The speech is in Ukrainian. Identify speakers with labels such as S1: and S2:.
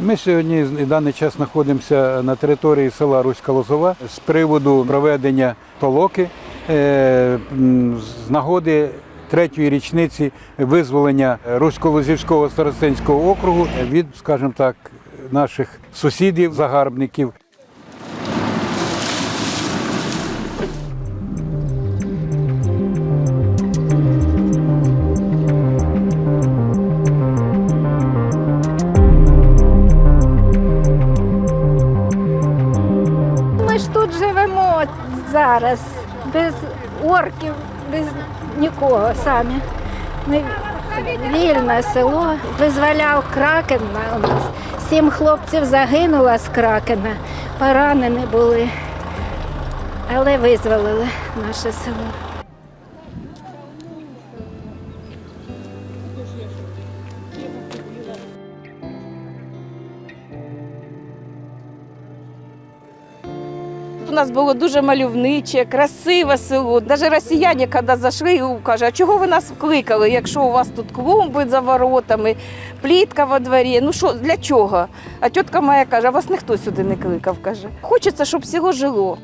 S1: Ми сьогодні на даний час знаходимося на території села Руська Лозова з приводу проведення толоки е, з нагоди третьої річниці визволення Русько-Лозівського старостинського округу від, скажімо так, наших сусідів,
S2: ж тут живемо зараз, без орків, без нікого самі. Ми вільне село, визволяв Кракен у нас. Сім хлопців загинуло з Кракена, поранені були, але визволили наше село.
S3: Нас було дуже мальовниче, красиве село. Навіть росіяни, коли зайшли, кажуть, а чого ви нас кликали, якщо у вас тут клумби за воротами, плітка во дворі. Ну що, для чого? А тітка моя каже, а вас ніхто сюди не кликав. каже. Хочеться, щоб село жило.